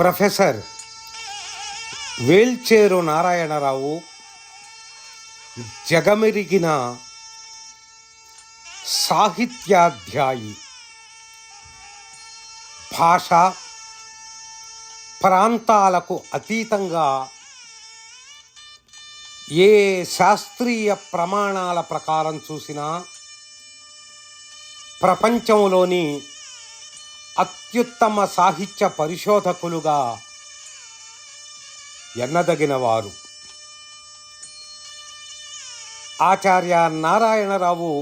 Professor Velcheru Narayana Rao జగమెరిగిన సాహిత్యాధ్యాయి. భాష ప్రాంతాలకు అతీతంగా ఏ శాస్త్రీయ ప్రమాణాల ప్రకారం చూసినా ప్రపంచంలోని అత్యుత్తమ సాహిత్య పరిశోధకులుగా ఎన్నదగిన వారు ఆచార్య నారాయణరావు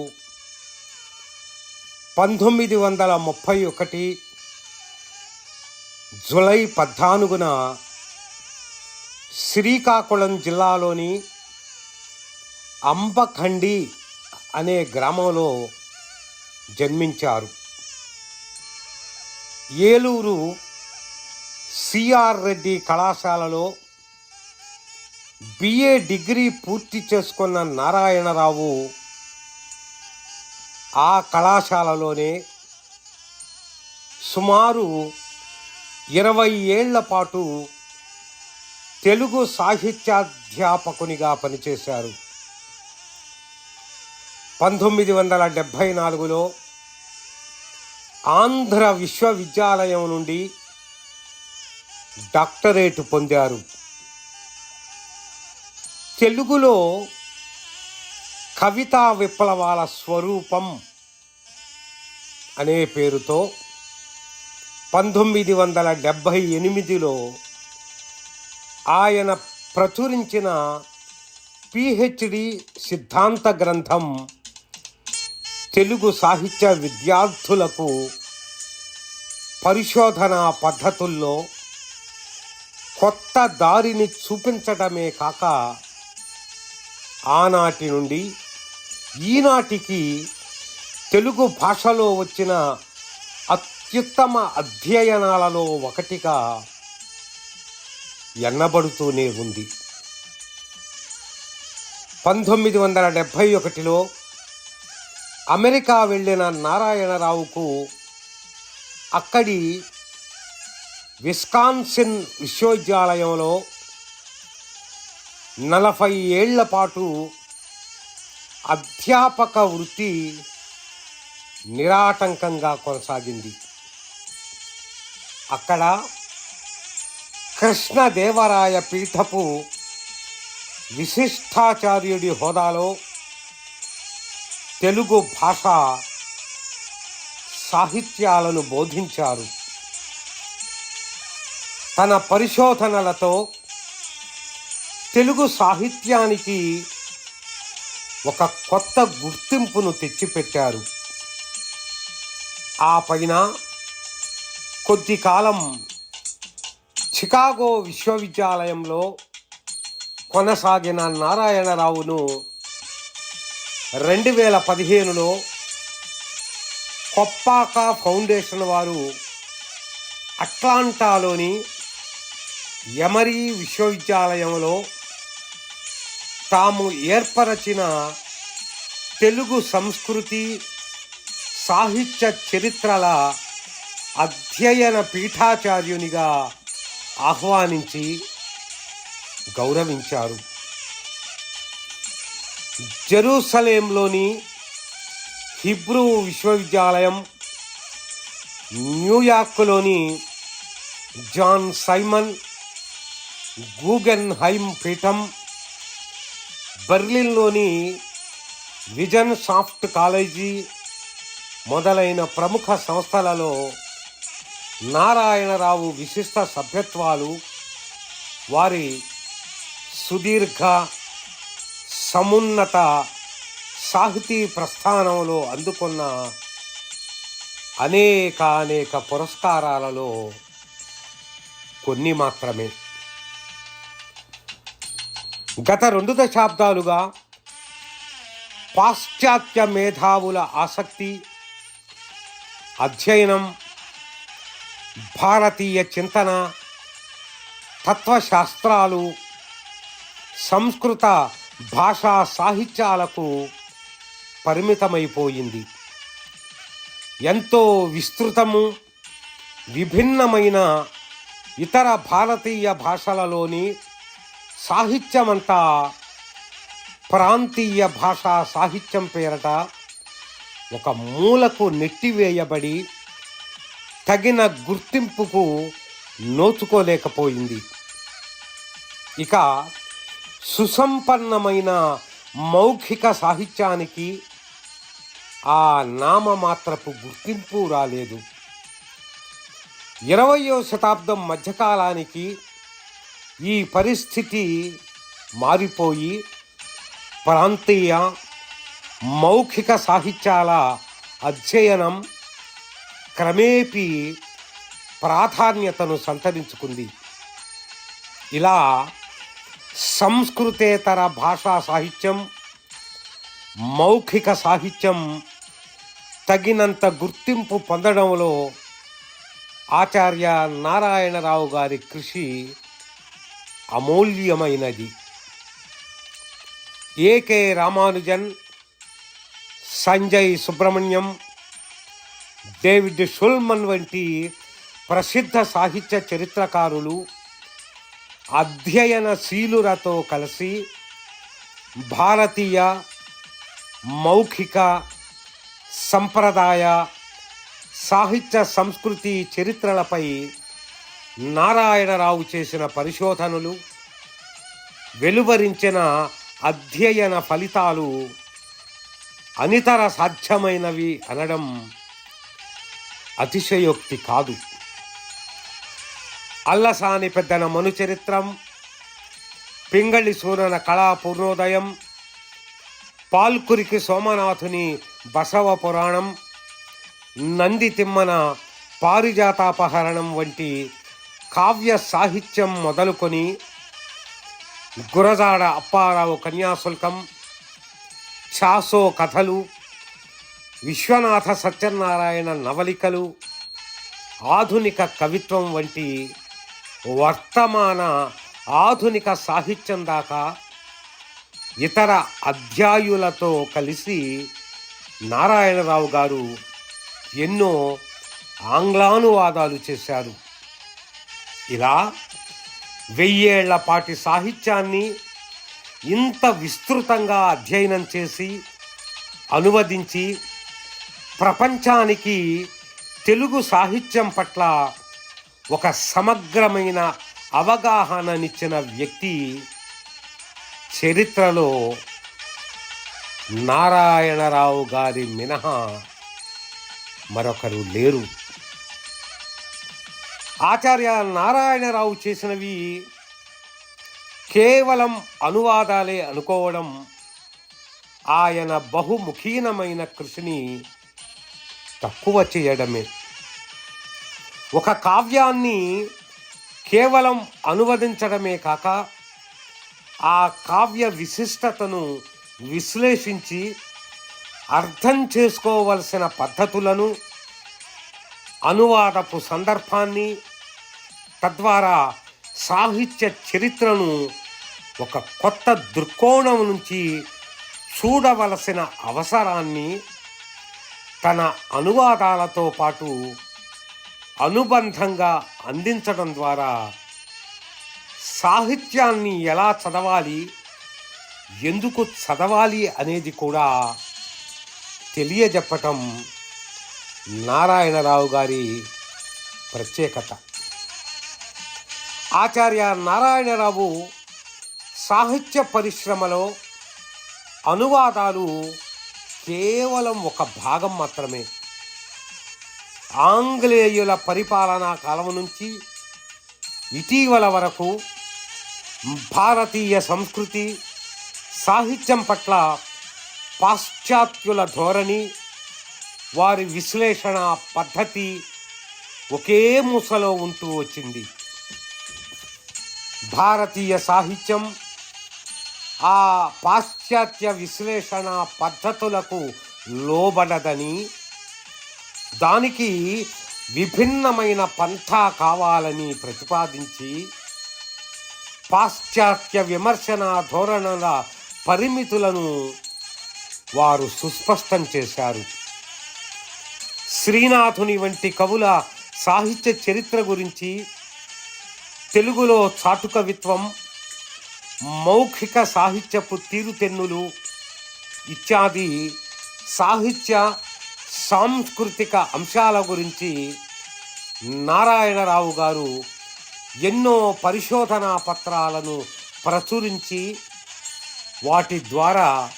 పంతొమ్మిది వందల ముప్పై ఒకటి జులై పద్నాలుగున శ్రీకాకుళం జిల్లాలోని అంబఖండి అనే గ్రామంలో జన్మించారు. ఏలూరు సిఆర్ రెడ్డి కళాశాలలో బిఏ డిగ్రీ పూర్తి చేసుకున్న నారాయణరావు ఆ కళాశాలలోనే సుమారు ఇరవై ఏళ్ళ పాటు తెలుగు సాహిత్యాధ్యాపకునిగా పనిచేశారు. పంతొమ్మిది వందల డెబ్భై నాలుగులో ఆంధ్ర విశ్వవిద్యాలయం నుండి డాక్టరేట్ పొందారు. తెలుగులో కవితా విప్లవాల స్వరూపం అనే పేరుతో పంతొమ్మిది వందల డెబ్భై ఎనిమిదిలో ఆయన ప్రచురించిన పిహెచ్డి సిద్ధాంత గ్రంథం తెలుగు సాహిత్య విద్యార్థులకు పరిశోధనా పద్ధతుల్లో కొత్త దారిని చూపించడమే కాక ఆనాటి నుండి ఈనాటికి తెలుగు భాషలో వచ్చిన అత్యుత్తమ అధ్యయనాలలో ఒకటిగా ఎన్నబడుతూనే ఉంది. పంతొమ్మిది వందల డెబ్భై ఒకటిలో అమెరికా వెళ్ళిన నారాయణరావుకు అక్కడి విస్కాన్సిన్ విశ్వవిద్యాలయంలో నలభై ఏళ్ళ పాటు అధ్యాపక వృత్తి నిరాటంకంగా కొనసాగింది. అక్కడ కృష్ణదేవరాయ పీఠపు విశిష్టాచార్యుడి హోదాలో తెలుగు భాష సాహిత్యాలను బోధించారు. తన పరిశోధనలతో తెలుగు సాహిత్యానికి ఒక కొత్త గుర్తింపును తెచ్చిపెట్టారు. ఆ పైన కొద్ది కాలం చికాగో విశ్వవిద్యాలయంలో కొనసాగిన నారాయణరావును రెండు వేల పదిహేనులో కొప్పాక ఫౌండేషన్ వారు అట్లాంటాలోని ఎమరీ విశ్వవిద్యాలయంలో తాము ఏర్పరచిన తెలుగు సంస్కృతి సాహిత్య చరిత్రల అధ్యయన పీఠాచార్యునిగా ఆహ్వానించి గౌరవించారు. జెరూసలేంలోని హిబ్రూ విశ్వవిద్యాలయం న్యూయార్క్లోని జాన్ సైమన్ గూగెన్ హైమ్ పీఠం బెర్లిన్లోని విజన్ సాఫ్ట్ కాలేజీ మొదలైన ప్రముఖ సంస్థలలో నారాయణరావు విశిష్ట సభ్యత్వాలు వారి సుదీర్ఘ సమున్నత సాహితీ ప్రస్థానంలో అందుకున్న అనేక అనేక పురస్కారాలలో కొన్ని మాత్రమే. గత రెండు దశాబ్దాలుగా పాశ్చాత్య మేధావుల ఆసక్తి అధ్యయనం భారతీయ చింతన తత్వశాస్త్రాలు సంస్కృత భాషా సాహిత్యాలకు పరిమితమైపోయింది. ఎంతో విస్తృతము విభిన్నమైన ఇతర భారతీయ భాషలలోని సాహిత్యమంతా ప్రాంతీయ భాషా సాహిత్యం పేరట ఒక మూలకు నెట్టివేయబడి తగిన గుర్తింపుకు నోచుకోలేకపోయింది. ఇక సుసంపన్నమైన మౌఖిక సాహిత్యానికి ఆ నామమాత్రపు గుర్తింపు రాలేదు. ఇరవయో శతాబ్దం మధ్యకాలానికి ఈ పరిస్థితి మారిపోయి ప్రాంతీయ మౌఖిక సాహిత్యాల అధ్యయనం క్రమేపీ ప్రాధాన్యతను సంతరించుకుంది. ఇలా సంస్కృతేతర భాషా సాహిత్యం మౌఖిక సాహిత్యం తగినంత గుర్తింపు పొందడంలో ఆచార్య నారాయణరావు గారి కృషి అమూల్యమైనది. AK Ramanujan Sanjay Subrahmanyam David Shulman వంటి ప్రసిద్ధ సాహిత్య చరిత్రకారులు అధ్యయనశీలురతో కలిసి భారతీయ మౌఖిక సంప్రదాయ సాహిత్య సంస్కృతి చరిత్రలపై నారాయణరావు చేసిన పరిశోధనలు వెలువరించిన అధ్యయన ఫలితాలు అనితర సాధ్యమైనవి అనడం అతిశయోక్తి కాదు. అల్లసాని పెద్దన మనుచరిత్రం పింగళి సూరన కళా పూర్ణోదయం పాల్కురికి సోమనాథుని బసవ పురాణం నంది తిమ్మన పారిజాతాపహరణం వంటి కావ్య సాహిత్యం మొదలుకొని గురజాడ అప్పారావు కన్యాశుల్కం చాసో కథలు విశ్వనాథ సత్యనారాయణ నవలికలు ఆధునిక కవిత్వం వంటి వర్తమాన ఆధునిక సాహిత్యం దాకా ఇతర అధ్యాయులతో కలిసి నారాయణరావు గారు ఎన్నో ఆంగ్లానువాదాలు చేశారు. ఇలా వెయ్యేళ్ళ పాటి సాహిత్యాన్ని ఇంత విస్తృతంగా అధ్యయనం చేసి అనువదించి ప్రపంచానికి తెలుగు సాహిత్యం పట్ల ఒక సమగ్రమైన అవగాహననిచ్చిన వ్యక్తి చరిత్రలో నారాయణరావు గారి మినహా మరొకరు లేరు. ఆచార్య నారాయణరావు చేసినవి కేవలం అనువాదాలే అనుకోవడం ఆయన బహుముఖీనమైన కృషిని తక్కువ చేయడమే. ఒక కావ్యాన్ని కేవలం అనువదించడమే కాక ఆ కావ్య విశిష్టతను విశ్లేషించి అర్థం చేసుకోవలసిన పద్ధతులను అనువాదపు సందర్భాన్ని తద్వారా సాహిత్య చరిత్రను ఒక కొత్త దృక్కోణం నుంచి చూడవలసిన అవసరాన్ని తన అనువాదాలతో పాటు అనుబంధంగా అందించడం ద్వారా సాహిత్యాన్ని ఎలా చదవాలి ఎందుకు చదవాలి అనేది కూడా తెలియజెప్పటం నారాయణరావు గారి ప్రత్యేకత. ఆచార్య నారాయణరావు సాహిత్య పరిశ్రమలో అనువాదాలు కేవలం ఒక భాగం మాత్రమే. ఆంగ్లేయుల పరిపాలనా కాలం నుంచి ఇటీవల వరకు భారతీయ సంస్కృతి సాహిత్యం పట్ల పాశ్చాత్యుల ధోరణి వారి విశ్లేషణ పద్ధతి ఒకే మూసలో ఉంటూ వచ్చింది. భారతీయ సాహిత్యం ఆ పాశ్చాత్య విశ్లేషణ పద్ధతులకు లోబడదని దానికి విభిన్నమైన పంథా కావాలని ప్రతిపాదించి పాశ్చాత్య విమర్శన ధోరణుల పరిమితులను వారు సుస్పష్టం చేశారు. శ్రీనాథుని వంటి కవుల సాహిత్య చరిత్ర గురించి తెలుగులో చాటు కవిత్వం మౌఖిక సాహిత్యపు తీరుతెన్నులు ఇత్యాది సాహిత్య సాంస్కృతిక అంశాల గురించి నారాయణరావు గారు ఎన్నో పరిశోధనా పత్రాలను ప్రచురించి వాటి ద్వారా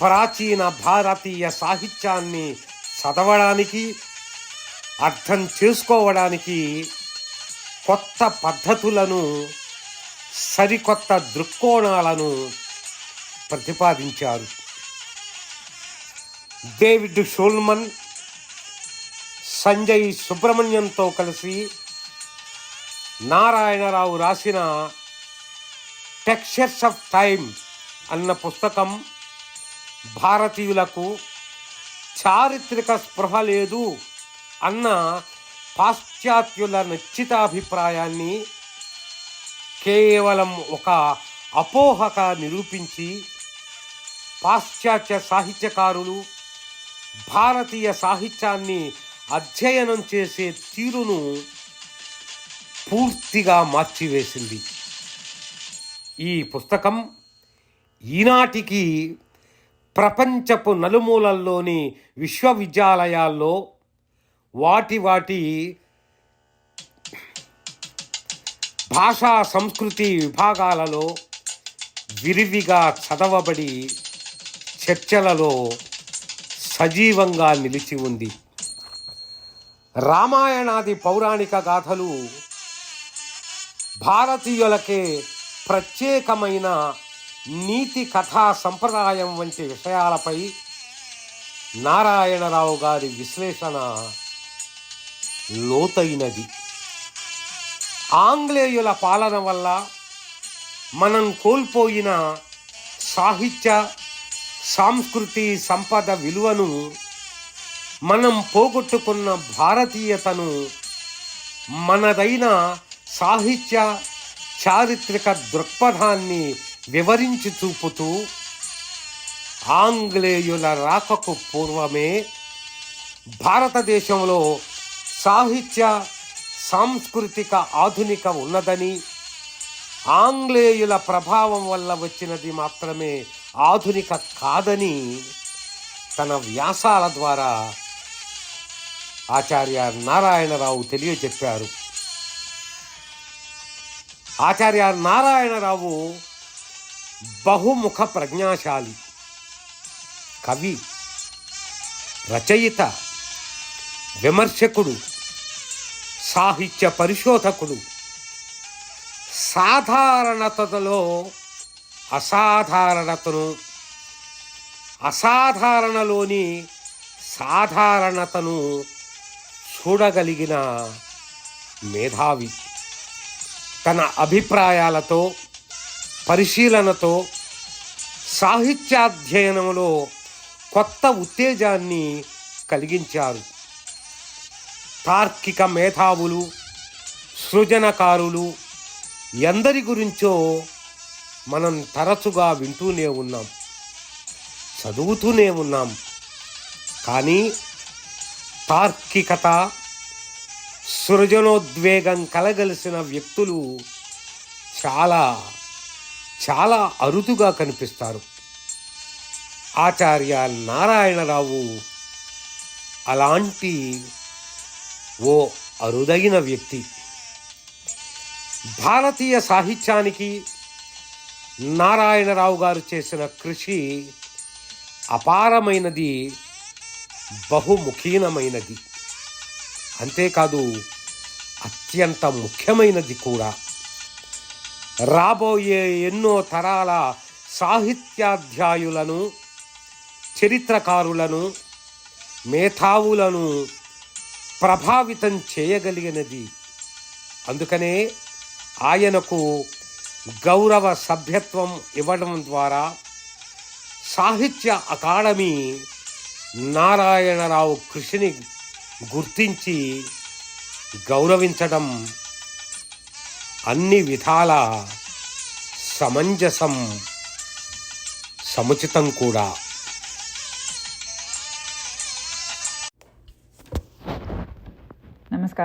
ప్రాచీన భారతీయ సాహిత్యాన్ని చదవడానికి అర్థం చేసుకోవడానికి కొత్త పద్ధతులను సరికొత్త దృక్కోణాలను ప్రతిపాదించారు. డేవిడ్ షోల్మన్ సంజయ్ సుబ్రహ్మణ్యంతో కలిసి నారాయణరావు రాసిన టెక్స్చర్స్ ఆఫ్ టైమ్ అన్న పుస్తకం భారతీయులకు చారిత్రక స్పృహ లేదు అన్న పాశ్చాత్యుల నిశ్చితాభిప్రాయాన్ని కేవలం ఒక అపోహగా నిరూపించి పాశ్చాత్య సాహిత్యకారులు భారతీయ సాహిత్యాన్ని అధ్యయనం చేసే తీరును పూర్తిగా మార్చివేసింది. ఈ పుస్తకం ఈనాటికి ప్రపంచపు నలుమూలల్లోని విశ్వవిద్యాలయాల్లో వాటి వాటి భాషా సంస్కృతి విభాగాలలో విరివిగా చదవబడి చర్చలలో సజీవంగా నిలిచి ఉంది. రామాయణాది పౌరాణిక గాథలు భారతీయులకే ప్రత్యేకమైన నీతి కథా సంప్రదాయం వంటి విషయాలపై నారాయణరావు గారి విశ్లేషణ లోతైనది. ఆంగ్లేయుల పాలన వల్ల మనం కోల్పోయిన సాహిత్య సాంస్కృతి సంపద విలువను మనం పోగొట్టుకున్న భారతీయతను మనదైన సాహిత్య చారిత్రక దృక్పథాన్ని వివరించి చూపుతూ ఆంగ్లేయుల రాకకు పూర్వమే భారతదేశంలో సాహిత్య సాంస్కృతిక ఆధునిక ఉన్నదని ఆంగ్లేయుల ప్రభావం వల్ల వచ్చినది మాత్రమే ఆధునిక కాదని తన వ్యాసాల ద్వారా ఆచార్య నారాయణరావు తెలియచెప్పారు ఆచార్య నారాయణరావు బహుముఖ ప్రజ్ఞాశాలి కవి రచయిత విమర్శకుడు సాహిత్య పరిశోధకుడు. సాధారణతలో అసాధారణతను అసాధారణలోని సాధారణతను చూడగలిగిన మేధావి. తన అభిప్రాయాలతో పరిశీలనతో సాహిత్యాధ్యయనంలో కొత్త ఉత్తేజాన్ని కలిగించారు. తార్కిక మేధావులు సృజనకారులు ఎందరి గురించో మనం తరచుగా వింటూనే ఉన్నాం చదువుతూనే ఉన్నాం. కానీ తార్కికత సృజనోద్వేగం కలగలిసిన వ్యక్తులు చాలా చాలా అరుదుగా కనిపిస్తారు. ఆచార్య నారాయణరావు అలాంటి ఓ అరుదైన వ్యక్తి. భారతీయ సాహిత్యానికి నారాయణరావు గారు చేసిన కృషి అపారమైనది బహుముఖీనమైనది. అంతేకాదు అత్యంత ముఖ్యమైనది కూడా. రాబోయే ఎన్నో తరాల సాహిత్యాధ్యాయులను చరిత్రకారులను మేధావులను ప్రభావితం చేయగలిగినది. అందుకనే ఆయనకు గౌరవ సభ్యత్వం ఇవ్వడం ద్వారా సాహిత్య అకాడమీ నారాయణరావు కృషిని గుర్తించి గౌరవించడం అన్ని విధాల సమంజసం సముచితం కూడా.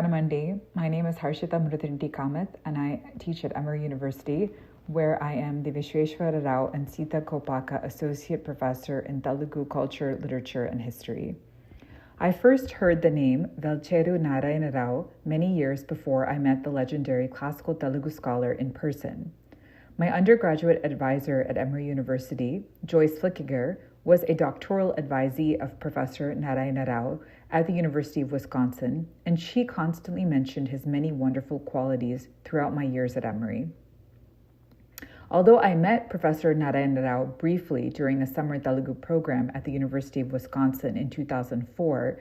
Namaskaram Mandi. My name is Harshita Mrutinti Kamath, and I teach at Emory University, where I am the Vishweshwara Rao and Sita Kopaka Associate Professor in Telugu Culture, Literature, and History. I first heard the name Velcheru Narayana Rao many years before I met the legendary classical Telugu scholar in person. My undergraduate advisor at Emory University, Joyce Flickiger, was a doctoral advisee of Professor Narayana Rao at the University of Wisconsin, and she constantly mentioned his many wonderful qualities throughout my years at Emory. Although I met Professor Narayana Rao briefly during the summer Telugu program at the University of Wisconsin in 2004,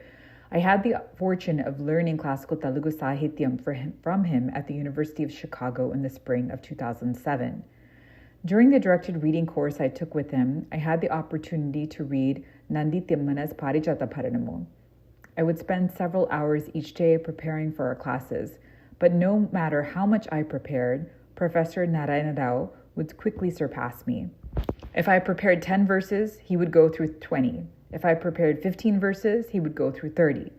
I had the fortune of learning classical Telugu Sahityam from him at the University of Chicago in the spring of 2007. During the directed reading course I took with him, I had the opportunity to read Nandi Timmana's Parijata Paranamu. I would spend several hours each day preparing for our classes, but no matter how much I prepared, Professor Narayana Rao would quickly surpass me. If I prepared 10 verses, he would go through 20. If I prepared 15 verses, he would go through 30.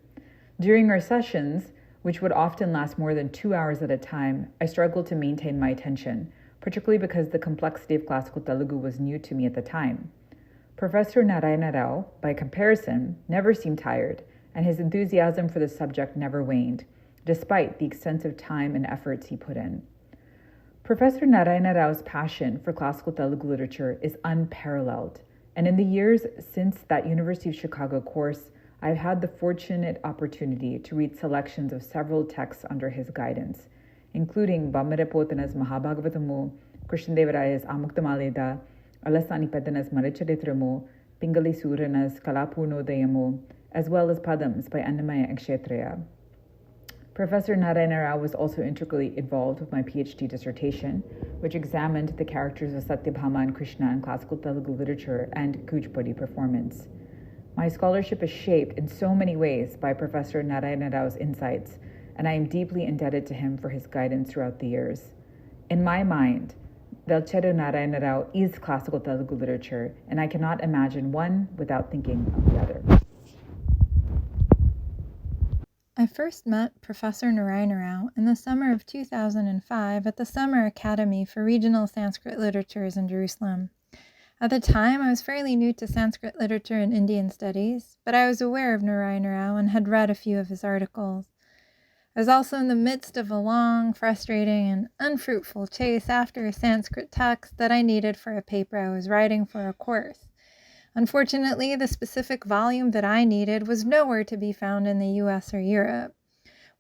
During our sessions, which would often last more than two hours at a time, I struggled to maintain my attention particularly because the complexity of classical Telugu was new to me at the time. Professor Narayana Rao, by comparison, never seemed tired, and his enthusiasm for the subject never waned, despite the extensive time and efforts he put in. Professor Narayana Rao's passion for classical Telugu literature is unparalleled, and in the years since that University of Chicago course, I've had the fortunate opportunity to read selections of several texts under his guidance, including Bammarepotana's Mahabhagavatamu, Krishnadevaraya's Amuktamaleda, Alasani Pedana's Maricharitramu, Pingali Surana's Kalapurnodayamu, as well as Padams by Annamaya Kshetraya. Professor Narayana Rao was also integrally involved with my PhD dissertation, which examined the characters of Satyabhama and Krishna in classical Telugu literature and Kuchipudi performance. My scholarship is shaped in so many ways by Professor Narayana Rao's insights, and I am deeply indebted to him for his guidance throughout the years. In my mind, Velcheru Narayana Rao is classical Telugu literature, and I cannot imagine one without thinking of the other. I first met Professor Narayana Rao in the summer of 2005 at the Summer Academy for Regional Sanskrit Literatures in Jerusalem. At the time, I was fairly new to Sanskrit literature and Indian studies, but I was aware of Narayana Rao and had read a few of his articles. I was also in the midst of a long, frustrating, and unfruitful chase after a Sanskrit text that I needed for a paper I was writing for a course. Unfortunately, the specific volume that I needed was nowhere to be found in the US or Europe.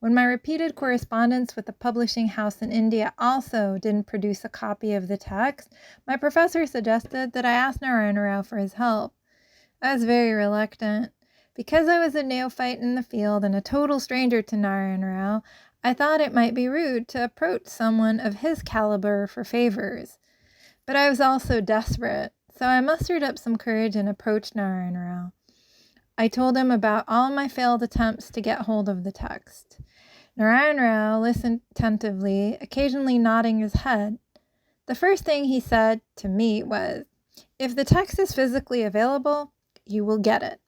When my repeated correspondence with the publishing house in India also didn't produce a copy of the text, my professor suggested that I ask Narayana Rao for his help. I was very reluctant. Because I was a neophyte in the field and a total stranger to Narayan Rao, I thought it might be rude to approach someone of his caliber for favors. But I was also desperate, so I mustered up some courage and approached Narayan Rao. I told him about all my failed attempts to get hold of the text. Narayan Rao listened attentively, occasionally nodding his head. The first thing he said to me was, If the text is physically available, you will get it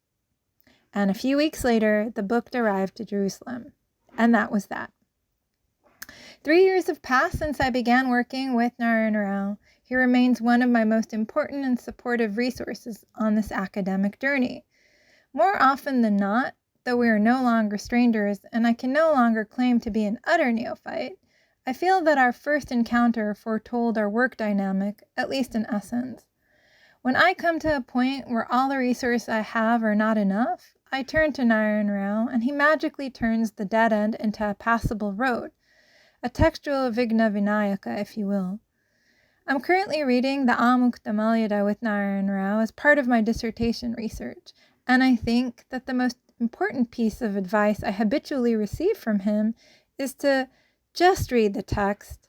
and a few weeks later, the book arrived to Jerusalem. And that was that. Three years have passed since I began working with Narayan Rao. He remains one of my most important and supportive resources on this academic journey. More often than not, though we are no longer strangers and I can no longer claim to be an utter neophyte, I feel that our first encounter foretold our work dynamic, at least in essence. When I come to a point where all the resources I have are not enough, I turn to Narayan Rao, and he magically turns the dead end into a passable road, a textual Vigna Vinayaka, if you will. I'm currently reading the Amukta with Narayan Rao as part of my dissertation research, and I think that the most important piece of advice I habitually receive from him is to just read the text.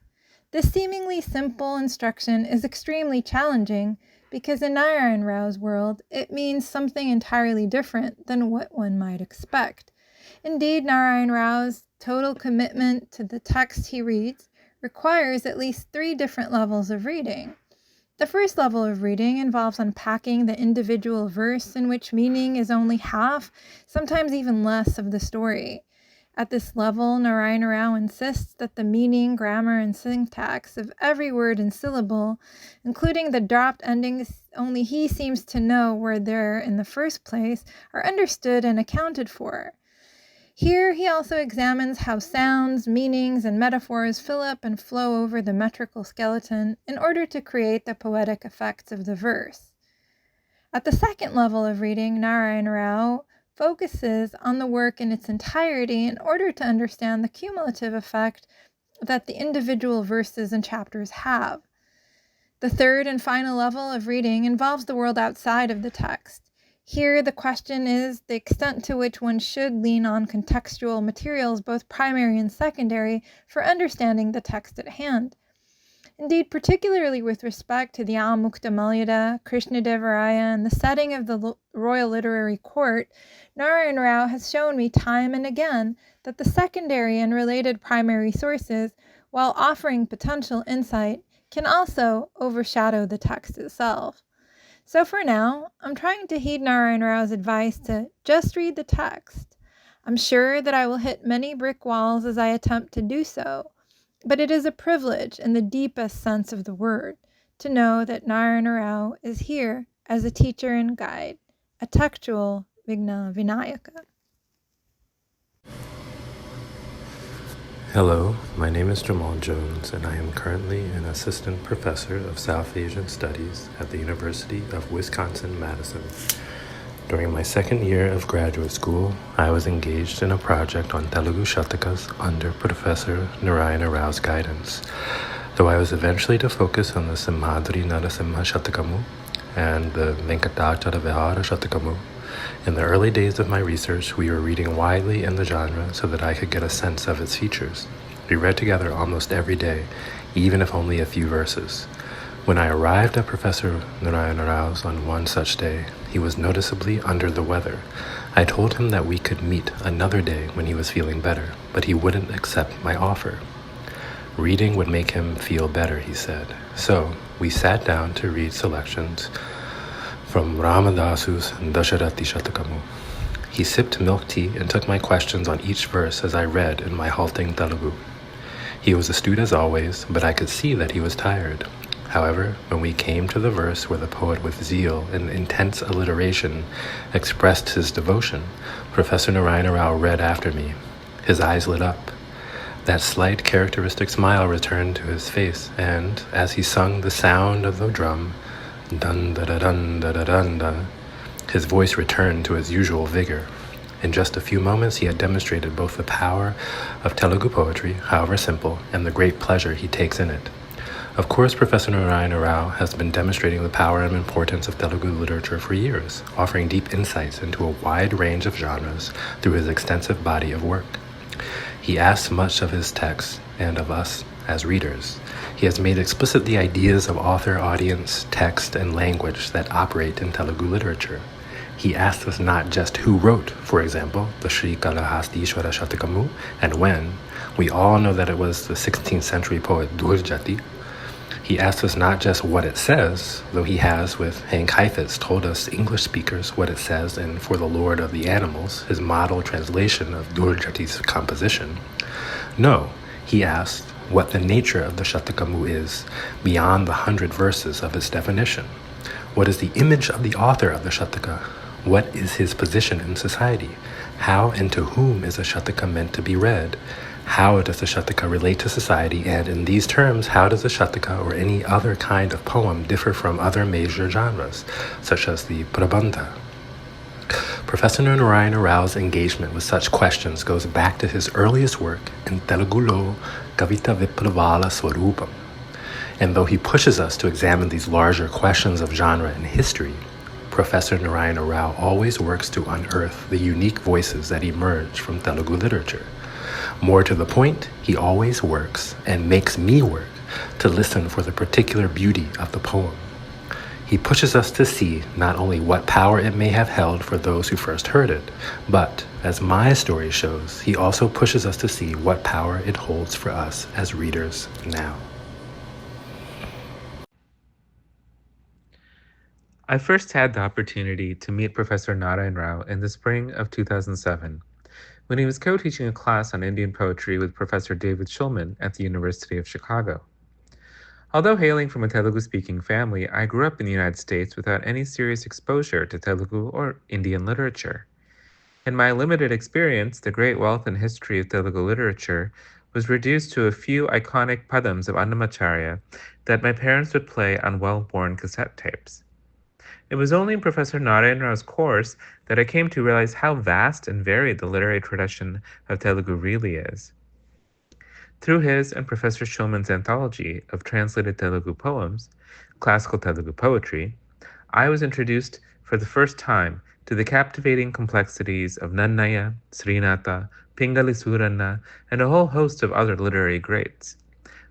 This seemingly simple instruction is extremely challenging because in Narayan Rao's world, it means something entirely different than what one might expect. Indeed, Narayan Rao's total commitment to the text he reads requires at least three different levels of reading. The first level of reading involves unpacking the individual verse in which meaning is only half, sometimes even less, of the story. At this level, Narayana Rao insists that the meaning, grammar, and syntax of every word and syllable, including the dropped endings only he seems to know were there in the first place, are understood and accounted for. Here he also examines how sounds, meanings, and metaphors fill up and flow over the metrical skeleton in order to create the poetic effects of the verse. At the second level of reading, Narayana Rao focuses on the work in its entirety in order to understand the cumulative effect that the individual verses and chapters have. The third and final level of reading involves the world outside of the text. Here, the question is the extent to which one should lean on contextual materials, both primary and secondary, for understanding the text at hand. Indeed, particularly with respect to the Amukta Malyada, Krishnadevaraya, and the setting of the royal literary court, Narayan Rao has shown me time and again that the secondary and related primary sources, while offering potential insight, can also overshadow the text itself. So for now, I'm trying to heed Narayan Rao's advice to just read the text. I'm sure that I will hit many brick walls as I attempt to do so, but it is a privilege in the deepest sense of the word to know that Narayan Rao is here as a teacher and guide, a textual Vigna Vinayaka. Hello, my name is Jamal Jones, and I am currently an assistant professor of South Asian Studies at the University of Wisconsin Madison. During my second year of graduate school, I was engaged in a project on Telugu Shatakas under Professor Narayana Rao's guidance, though I was eventually to focus on the Simhadri Narasimha Shatakamu and the Venkatachala Vihara Shatakamu. In the early days of my research, we were reading widely in the genre so that I could get a sense of its features. We read together almost every day, even if only a few verses. When I arrived at Professor Narayana Rao's on one such day, he was noticeably under the weather. I told him that we could meet another day when he was feeling better, but he wouldn't accept my offer. Reading would make him feel better, he said. So we sat down to read selections from Ramadasu's Dasharati Shatakamu. He sipped milk tea and took my questions on each verse as I read in my halting Telugu. He was astute as always, but I could see that he was tired. However, when we came to the verse where the poet with zeal and intense alliteration expressed his devotion, Professor Narayana Rao read after me. His eyes lit up. That slight characteristic smile returned to his face, and as he sung the sound of the drum, dun da da dun da da dun da, his voice returned to its usual vigor. In just a few moments, he had demonstrated both the power of Telugu poetry, however simple, and the great pleasure he takes in it. Of course, Professor Narayana Rao has been demonstrating the power and importance of Telugu literature for years, offering deep insights into a wide range of genres through his extensive body of work. He asks much of his text and of us as readers. He has made explicit the ideas of author, audience, text, and language that operate in Telugu literature. He asks us not just who wrote, for example, the Sri Kalahastishwara Shatakamu, and when. We all know that it was the 16th century poet Durjati. He asks us not just what it says, though he has, with Hank Heifetz, told us English speakers what it says in For the Lord of the Animals, his model translation of Durjati's composition. No, he asked what the nature of the Shatakamu is beyond the hundred verses of its definition. What is the image of the author of the Shataka? What is his position in society? How and to whom is a Shataka meant to be read? How does the Shataka relate to society? And in these terms, how does the Shataka or any other kind of poem differ from other major genres, such as the Prabandha? Professor Narayana Rao's engagement with such questions goes back to his earliest work in Telugulo Kavita Viplavala Swarupam. And though he pushes us to examine these larger questions of genre and history, Professor Narayana Rao always works to unearth the unique voices that emerge from Telugu literature. More to the point, he always works and makes me work to listen for the particular beauty of the poem. He pushes us to see not only what power it may have held for those who first heard it, but, as my story shows, he also pushes us to see what power it holds for us as readers now. I first had the opportunity to meet Professor Narayan Rao in the spring of 2007 when he was co teaching a class on Indian poetry with Professor David Shulman at the University of Chicago. Although hailing from a Telugu speaking family, I grew up in the United States without any serious exposure to Telugu or Indian literature. In my limited experience, the great wealth and history of Telugu literature was reduced to a few iconic padams of Annamacharya that my parents would play on well worn cassette tapes. It was only in Professor Narayan Rao's course that I came to realize how vast and varied the literary tradition of Telugu really is. Through his and Professor Shulman's anthology of translated Telugu poems, Classical Telugu Poetry, I was introduced for the first time to the captivating complexities of Nannaya, Srinatha, Pingali Suranna, and a whole host of other literary greats.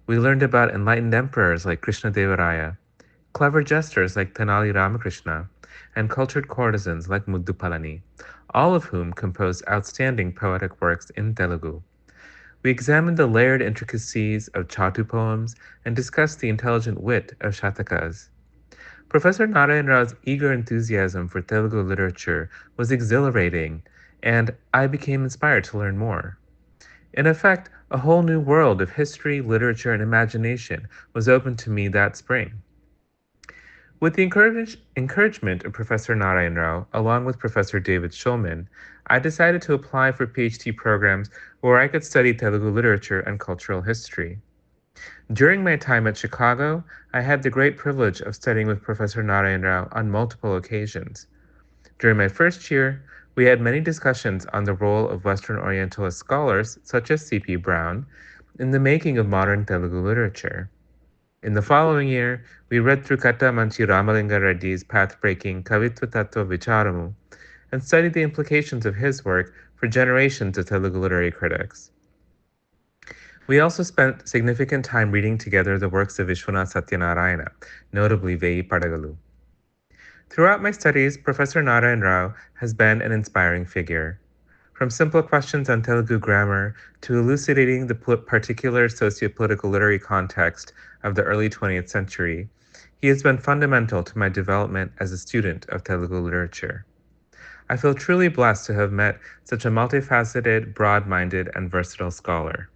We learned about enlightened emperors like Krishna Devaraya, clever jesters like Tenali Ramakrishna, and cultured courtesans like Muddu Palani, all of whom composed outstanding poetic works in Telugu. We examined the layered intricacies of Chatu poems and discussed the intelligent wit of Shatakas. Professor Narayan Rao's eager enthusiasm for Telugu literature was exhilarating, and I became inspired to learn more. In effect, a whole new world of history, literature, and imagination was opened to me that spring. With the encourage, encouragement of Professor Narayan Rao, along with Professor David Shulman, I decided to apply for PhD programs where I could study Telugu literature and cultural history. During my time at Chicago, I had the great privilege of studying with Professor Narayan Rao on multiple occasions. During my first year, we had many discussions on the role of Western Orientalist scholars, such as C.P. Brown, in the making of modern Telugu literature. In the following year, we read through Katta Manchi Ramalinga Reddy's path-breaking Kavitva Tattva Vicharamu and studied the implications of his work for generations of Telugu literary critics. We also spent significant time reading together the works of Vishwanath Satyanarayana, notably Vei Padagalu. Throughout my studies, Professor Narayan Rao has been an inspiring figure. From simple questions on Telugu grammar to elucidating the particular sociopolitical literary context of the early 20th century, he has been fundamental to my development as a student of Telugu literature. I feel truly blessed to have met such a multifaceted, broad minded, and versatile scholar.